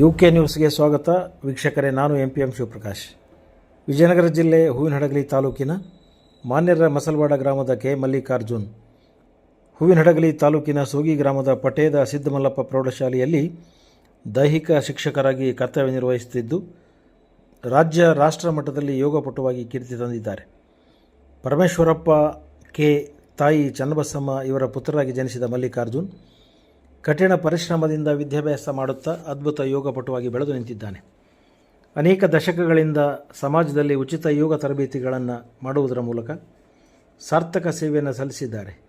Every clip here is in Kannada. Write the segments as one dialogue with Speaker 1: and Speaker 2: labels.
Speaker 1: ಯು ಕೆ ನ್ಯೂಸ್ಗೆ ಸ್ವಾಗತ. ವೀಕ್ಷಕರೇ, ನಾನು M P M Shivaprakash. Vijayanagara ಜಿಲ್ಲೆ ಹೂವಿನಹಡಗಲಿ ತಾಲೂಕಿನ ಮಾನ್ಯರ ಮಸಲ್ವಾಡ ಗ್ರಾಮದ ಕೆ. ಮಲ್ಲಿಕಾರ್ಜುನ್. ಹೂವಿನಹಡಗಲಿ ತಾಲೂಕಿನ ಸೋಗಿ ಗ್ರಾಮದ ಪಟೇದ ಸಿದ್ದಮಲ್ಲಪ್ಪ ಪ್ರೌಢಶಾಲೆಯಲ್ಲಿ ದೈಹಿಕ ಶಿಕ್ಷಕರಾಗಿ ಕರ್ತವ್ಯ ನಿರ್ವಹಿಸುತ್ತಿದ್ದು, ರಾಜ್ಯ ರಾಷ್ಟ್ರ ಮಟ್ಟದಲ್ಲಿ ಯೋಗಪಟುವಾಗಿ ಕೀರ್ತಿ ತಂದಿದ್ದಾರೆ. ಪರಮೇಶ್ವರಪ್ಪ ಕೆ. ತಾಯಿ ಚನ್ನಬಸಮ್ಮ ಇವರ ಪುತ್ರರಾಗಿ ಜನಿಸಿದ ಮಲ್ಲಿಕಾರ್ಜುನ್ ಕಠಿಣ ಪರಿಶ್ರಮದಿಂದ ವಿದ್ಯಾಭ್ಯಾಸ ಮಾಡುತ್ತಾ ಅದ್ಭುತ ಯೋಗಪಟುವಾಗಿ ಬೆಳೆದು ನಿಂತಿದ್ದಾನೆ. ಅನೇಕ ದಶಕಗಳಿಂದ ಸಮಾಜದಲ್ಲಿ ಉಚಿತ ಯೋಗ ತರಬೇತಿಗಳನ್ನು ಮಾಡುವುದರ ಮೂಲಕ ಸಾರ್ಥಕ ಸೇವೆಯನ್ನು ಸಲ್ಲಿಸಿದ್ದಾರೆ.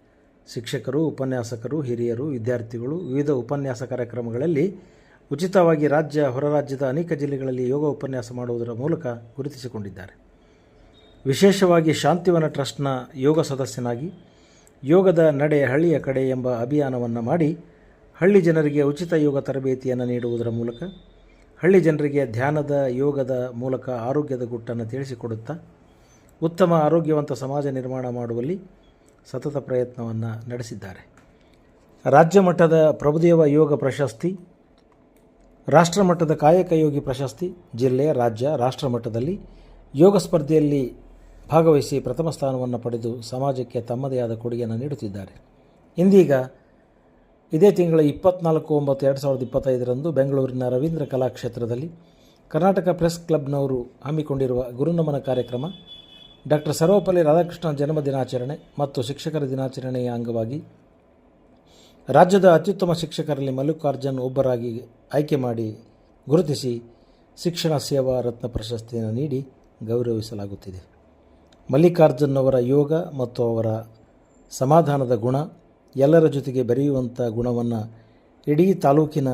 Speaker 1: ಶಿಕ್ಷಕರು, ಉಪನ್ಯಾಸಕರು, ಹಿರಿಯರು, ವಿದ್ಯಾರ್ಥಿಗಳು, ವಿವಿಧ ಉಪನ್ಯಾಸ ಕಾರ್ಯಕ್ರಮಗಳಲ್ಲಿ ಉಚಿತವಾಗಿ ರಾಜ್ಯ ಹೊರರಾಜ್ಯದ ಅನೇಕ ಜಿಲ್ಲೆಗಳಲ್ಲಿ ಯೋಗ ಉಪನ್ಯಾಸ ಮಾಡುವುದರ ಮೂಲಕ ಗುರುತಿಸಿಕೊಂಡಿದ್ದಾರೆ. ವಿಶೇಷವಾಗಿ ಶಾಂತಿವನ ಟ್ರಸ್ಟ್ನ ಯೋಗ ಸದಸ್ಯನಾಗಿ ಯೋಗದ ನಡೆ ಹಳ್ಳಿಯ ಕಡೆ ಎಂಬ ಅಭಿಯಾನವನ್ನು ಮಾಡಿ ಹಳ್ಳಿ ಜನರಿಗೆ ಉಚಿತ ಯೋಗ ತರಬೇತಿಯನ್ನು ನೀಡುವುದರ ಮೂಲಕ ಹಳ್ಳಿ ಜನರಿಗೆ ಧ್ಯಾನದ, ಯೋಗದ ಮೂಲಕ ಆರೋಗ್ಯದ ಗುಟ್ಟನ್ನು ತಿಳಿಸಿಕೊಡುತ್ತಾ ಉತ್ತಮ ಆರೋಗ್ಯವಂತ ಸಮಾಜ ನಿರ್ಮಾಣ ಮಾಡುವಲ್ಲಿ ಸತತ ಪ್ರಯತ್ನವನ್ನು ನಡೆಸಿದ್ದಾರೆ. ರಾಜ್ಯ ಮಟ್ಟದ ಪ್ರಭುದೇವ ಯೋಗ ಪ್ರಶಸ್ತಿ, ರಾಷ್ಟ್ರ ಮಟ್ಟದ ಕಾಯಕ ಯೋಗಿ ಪ್ರಶಸ್ತಿ, ಜಿಲ್ಲೆ, ರಾಜ್ಯ, ರಾಷ್ಟ್ರ ಮಟ್ಟದಲ್ಲಿ ಯೋಗ ಸ್ಪರ್ಧೆಯಲ್ಲಿ ಭಾಗವಹಿಸಿ ಪ್ರಥಮ ಸ್ಥಾನವನ್ನು ಪಡೆದು ಸಮಾಜಕ್ಕೆ ತಮ್ಮದೇ ಆದ ಕೊಡುಗೆಯನ್ನು ನೀಡುತ್ತಿದ್ದಾರೆ. ಇಂದೀಗ ಇದೇ ತಿಂಗಳ ಇಪ್ಪತ್ನಾಲ್ಕು, ಒಂಬತ್ತು, ಎರಡು ಸಾವಿರದ ಇಪ್ಪತ್ತೈದರಂದು ಬೆಂಗಳೂರಿನ ರವೀಂದ್ರ ಕಲಾಕ್ಷೇತ್ರದಲ್ಲಿ ಕರ್ನಾಟಕ ಪ್ರೆಸ್ ಕ್ಲಬ್ನವರು ಹಮ್ಮಿಕೊಂಡಿರುವ ಗುರುನಮನ ಕಾರ್ಯಕ್ರಮ, ಡಾಕ್ಟರ್ ಸರ್ವಪಲ್ಲಿ ರಾಧಾಕೃಷ್ಣ ಜನ್ಮ ದಿನಾಚರಣೆ ಮತ್ತು ಶಿಕ್ಷಕರ ದಿನಾಚರಣೆಯ ಅಂಗವಾಗಿ ರಾಜ್ಯದ ಅತ್ಯುತ್ತಮ ಶಿಕ್ಷಕರಲ್ಲಿ ಮಲ್ಲಿಕಾರ್ಜುನ್ ಒಬ್ಬರಾಗಿ ಆಯ್ಕೆ ಮಾಡಿ ಗುರುತಿಸಿ ಶಿಕ್ಷಣ ಸೇವಾ ರತ್ನ ಪ್ರಶಸ್ತಿಯನ್ನು ನೀಡಿ ಗೌರವಿಸಲಾಗುತ್ತಿದೆ. ಮಲ್ಲಿಕಾರ್ಜುನ್ ಅವರ ಯೋಗ ಮತ್ತು ಅವರ ಸಮಾಧಾನದ ಗುಣ ಎಲ್ಲರ ಜೊತೆಗೆ ಬೆರೆಯುವಂಥ ಗುಣವನ್ನು ಇಡೀ ತಾಲೂಕಿನ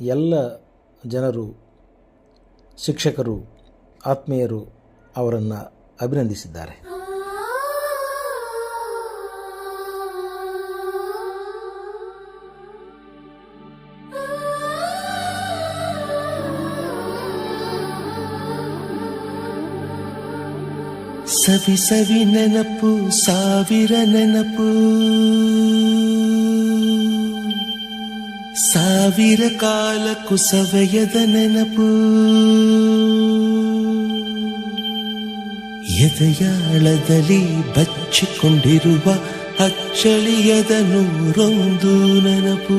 Speaker 1: ಎಲ್ಲ ಜನರು ಶಿಕ್ಷಕರು ಆತ್ಮೀಯರು ಅವರನ್ನು ಅಭಿನಂದಿಸಿದ್ದಾರೆ.
Speaker 2: ಸವಿ ಸವಿ ನೆನಪು ಸಾವಿರ ನೆನಪು. ಸಾವಿರ ಕಾಲ ಕುಸವಯದ ನೆನಪು. ಎದೆಯಾಳದಲ್ಲಿ ಬಚ್ಚಿಕೊಂಡಿರುವ ಅಚ್ಚಳಿಯದ ನೂರೊಂದು ನೆನಪು.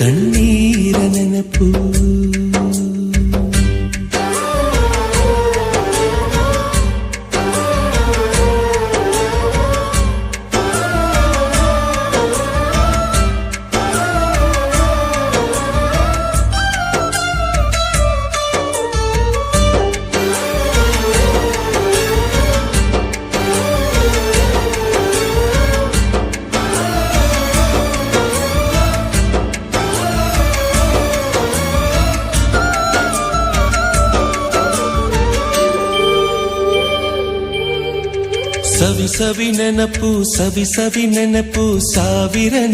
Speaker 2: കണ്ണീരനപ്പൂ ಸವಿ ಸವಿ ನೆನಪು ಸವಿ ಸವಿ ನೆನಪು ಸಾವಿರ